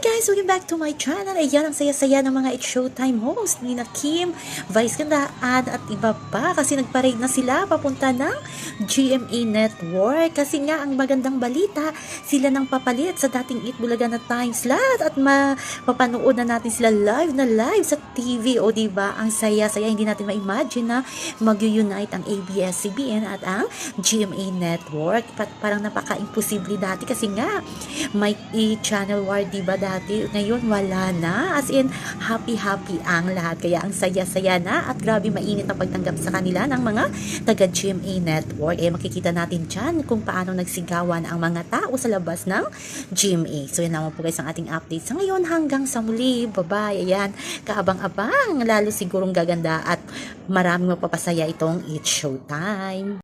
guys! Welcome back to my channel. Ayan ang saya-saya ng mga It's Showtime host ni na Kim, Vice Gandaan at iba pa kasi nagparade na sila papunta ng GMA Network. Kasi nga ang magandang balita, sila nang papalit sa dating Eat Bulaga na time slot at mapapanood na natin sila live na live sa TV. O diba? Ang saya-saya. Hindi natin ma-imagine na mag-unite ang ABS-CBN at ang GMA Network. Pat parang napaka-imposible dati kasi nga may i-channel war diba dati ngayon wala na. As in happy happy ang lahat. Kaya ang saya-saya na at grabe mainit ang pagtanggap sa kanila ng mga taga GMA Network. Eh makikita natin dyan kung paano nagsigawan ang mga tao sa labas ng GMA so yan naman po guys ang ating update sa ngayon. Hanggang sa muli. Bye bye ayan. Kaabang-abang. Lalo sigurong gaganda at maraming mapapasaya itong It's Showtime